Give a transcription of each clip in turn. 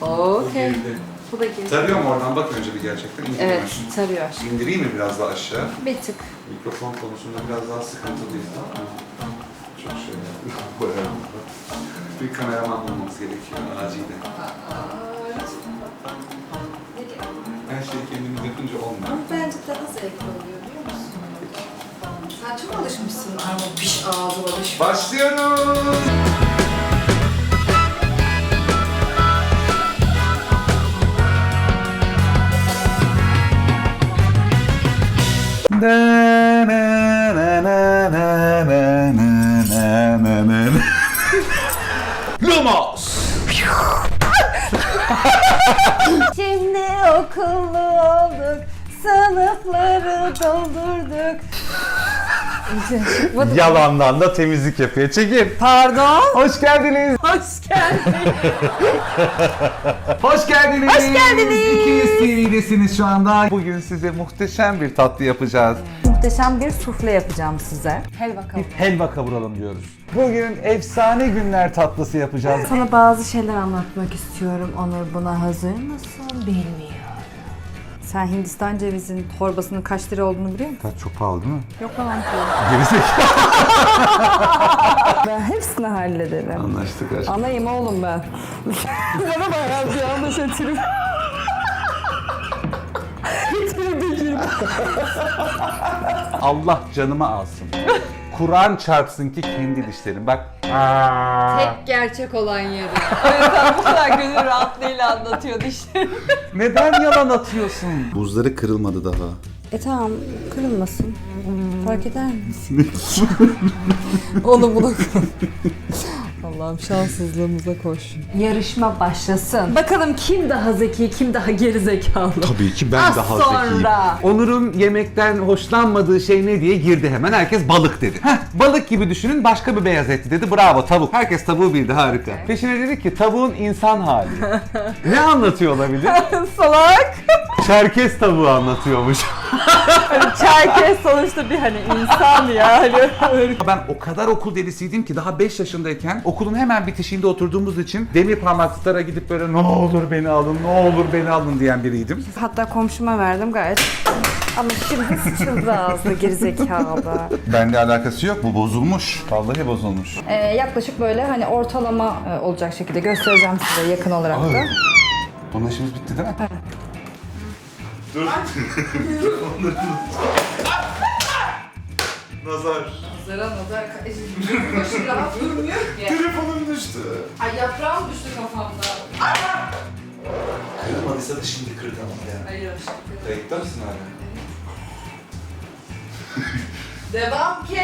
Okey. Bu da girdi. Tarıyorum oradan bak önce bir gerçekten. indireyim Evet, aşağı. sarıyor aşkım. İndireyim mi biraz daha aşağı? Bir tık. Mikrofon konusunda biraz daha sıkıntılıyız tamam mı? Çok şey Bayağı. Bir kameraman bulmamız gerekiyor acilen. Her şey kendimiz yapınca olmuyor. Bence daha zevkli oluyor biliyor musun? Sen çok alışmışsın ama piş ağzıma düş. Başlıyoruz. Lumos. Şimdi okullu olduk, sınıfları doldurduk. Yalandan da temizlik yapıyor. Çekil. Pardon. Hoş geldiniz. Hoş geldin. Hoş geldiniz. Hoş geldiniz. İkiniz TV'desiniz şu anda. Bugün size muhteşem bir tatlı yapacağız. Muhteşem bir sufle yapacağım size. Helva kavurma. Helva kavuralım diyoruz. Bugün efsane günler tatlısı yapacağız. Sana bazı şeyler anlatmak istiyorum Onur. Buna hazır mısın? Bilmiyorum. Sen Hindistan cevizinin torbasının kaç lira olduğunu biliyor musun? Kaç çok pahalı değil mi? Yok lan diyor. Gerizekalı. Ben hepsini hallederim. Anlaştık aşkım. Anayım oğlum ben. Bana bayağı bir anda şey trip. Allah canımı alsın. Kur'an çarpsın ki kendi dişlerim. Bak. Tek gerçek olan yeri. O yüzden bu kadar gönül rahatlığıyla anlatıyor dişlerini. Neden yalan atıyorsun? Buzları kırılmadı daha. E tamam kırılmasın. Fark eder mi? Onu bunu Allah'ım şanssızlığımıza koş. Yarışma başlasın. Bakalım kim daha zeki, kim daha geri zekalı. Tabii ki ben Az sonra. Onur'un yemekten hoşlanmadığı şey ne diye girdi hemen. Herkes balık dedi. Heh, balık gibi düşünün başka bir beyaz etli dedi. Bravo tavuk. Herkes tavuğu bildi harika. Peşine dedi ki tavuğun insan hali. ne anlatıyor olabilir? Salak. Çerkez tavuğu anlatıyormuş. Çerkez sonuçta bir hani insan ya. Hani Ben o kadar okul delisiydim ki daha 5 yaşındayken okulun hemen bitişiğinde oturduğumuz için demir parmaklıklara gidip böyle ne olur beni alın, ne olur beni alın diyen biriydim. Hatta komşuma verdim gayet. Ama şimdi sıçıldı ağzına gerizekalı. Bende alakası yok, bu bozulmuş. Vallahi bozulmuş. Ee, yaklaşık böyle hani ortalama e, olacak şekilde göstereceğim size yakın olarak da. Ay. İşimiz bitti değil mi? Dur. Nazar. Zara nazar başı rahat durmuyor ki. Telefonum düştü. Ay yaprağım düştü kafamda. Kırmadıysa da şimdi kırdı ama ya. Hayır aşkım. Kayıtta mısın hala? Devam ki.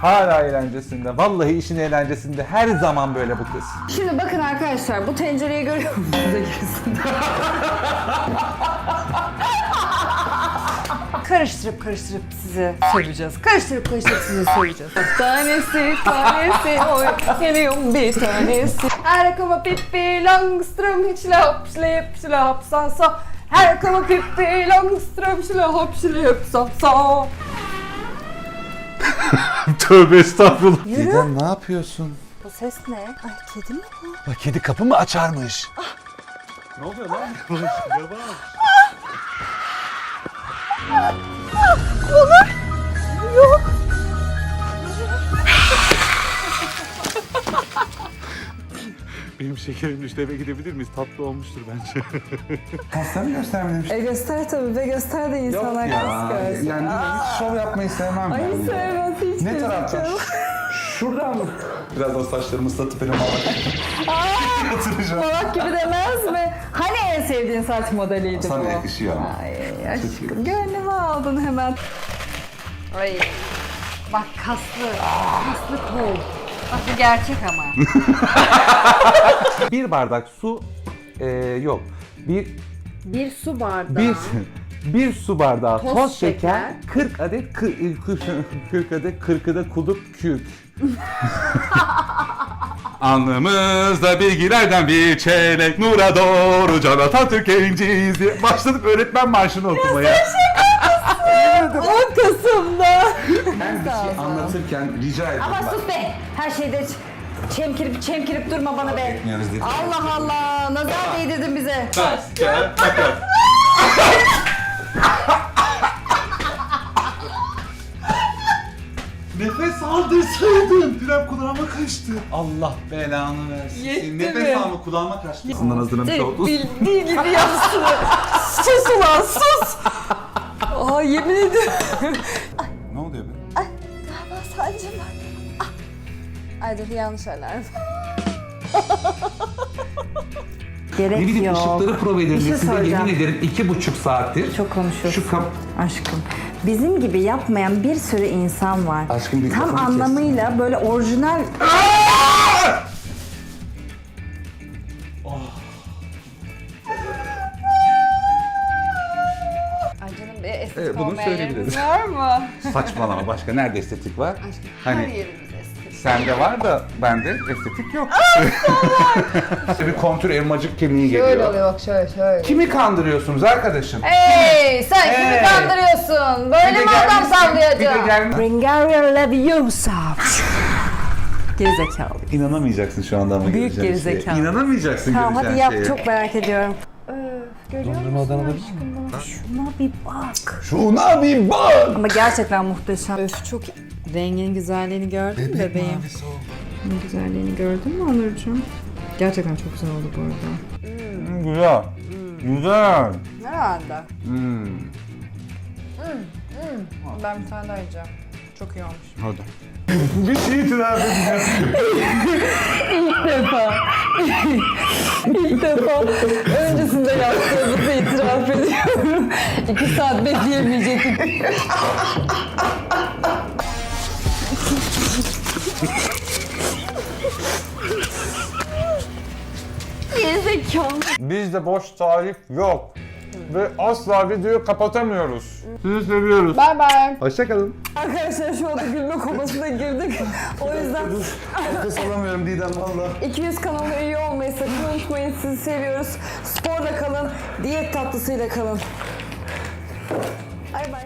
Hala eğlencesinde. Vallahi işin eğlencesinde. Her zaman böyle bu kız. Şimdi bakın arkadaşlar bu tencereyi görüyor musunuz? karıştırıp karıştırıp sizi söveceğiz. Karıştırıp karıştırıp sizi söveceğiz. tanesi tanesi oy geliyorum bir tanesi. Her kama pippi langström hiçle hop şile hop sa sa. Her kama pippi langström şile hop şile hop sa sa. Tövbe estağfurullah. Didem ne yapıyorsun? Bu ses ne? Ay kedi mi bu? Bak kedi kapı mı açarmış? ne oluyor lan? Benim şekerim düştü eve gidebilir miyiz? Tatlı olmuştur bence. Pastanı göstermedim. E göster tabii be göster de insanlar görsün. Yani hiç şov yapmayı sevmem Ay ben. sevmez hiç Ne taraftan? Şuradan mı? Birazdan saçlarımı ıslatıp benim Yatıracağım. Salak gibi demez mi? Hani en sevdiğin saç modeliydi Sana bu? yakışıyor ama. Ay aşkım gönlümü aldın hemen. Ay. Bak kaslı. Kaslı kol. Bak bu gerçek ama. Bir bardak su e, yok. Bir Bir su bardağı. bir bir su bardağı toz, Toz şeker, şeker. 40 adet 40, 40 adet 40'ı da kulüp kük. Alnımızda bilgilerden bir çeyrek nura doğru can Atatürk genciyiz diye başladık öğretmen marşını okumaya. 10 Kasım'da. Ben bir şey anlatırken rica ediyorum. Ama sus be. Her şeyde ç- çemkirip çemkirip durma bana be. Etmiyoruz. Allah Allah. Nazar değdirdin bize. Taş, kağıt, makas. Nefes aldırsaydın. Krem kulağıma kaçtı. Allah belanı versin. Yetti Nefes mi? alma kulağıma kaçtı. Bundan hazırlamış oldun. Bildiği gibi yapsın. sus ulan sus. Aa yemin ediyorum. Ne oluyor be? Galiba sancım var. Ah. Ay dur yanlış alarm. Gerek Ne bileyim yok. ışıkları prova edelim. Bir şey Size soracağım. yemin ederim iki buçuk saattir. Çok konuşuyorsun. Şu kap... Aşkım. Bizim gibi yapmayan bir sürü insan var. Aşkım bir Tam lafını kes. anlamıyla böyle orijinal Evet, bunu olmayan söyleyebiliriz. yerimiz var mı? Saçmalama başka nerede estetik var? Her Hani yerimiz estetik. sende var da bende estetik yok. bir kontür elmacık kemiği geliyor. Şöyle oluyor bak şöyle şöyle. Kimi kandırıyorsunuz arkadaşım? Hey sen kimi Hey. kandırıyorsun? Böyle mi adam Bir de sallayacaksın? gel... Ringaria Leviosa. Gerizekalı. İnanamayacaksın şu anda ama Büyük göreceğin şeye. gerizekalı. İnanamayacaksın Tamam göreceğin hadi yap şeye. çok merak ediyorum. Dondurmadan alabilir Şuna bir bak. Şuna bir bak! Ama gerçekten muhteşem. Öf çok rengin güzelliğini gördün mü bebeğim? Rengin güzelliğini gördün mü Onurcuğum? Gerçekten çok güzel oldu bu arada. Güzel. Güzel. Herhalde. Hmm. Ben bir tane daha yiyeceğim. Çok iyi olmuş. Hadi. bir şey itiraf edeceğim. İlk defa öncesinde yaptığımızı itiraf ediyorum. İki saat bekleyemeyecektik. Gerizekalı. Bizde boş tarif yok. Ve asla videoyu kapatamıyoruz. Sizi seviyoruz. Bye bye. Hoşçakalın. Arkadaşlar şu anda gülme komasına girdik. O yüzden Nefes alamıyorum Didem valla. 200 kanalına üye olmayı sakın unutmayın. Sizi seviyoruz. Sporla kalın, diyet tatlısıyla kalın. Bay bay.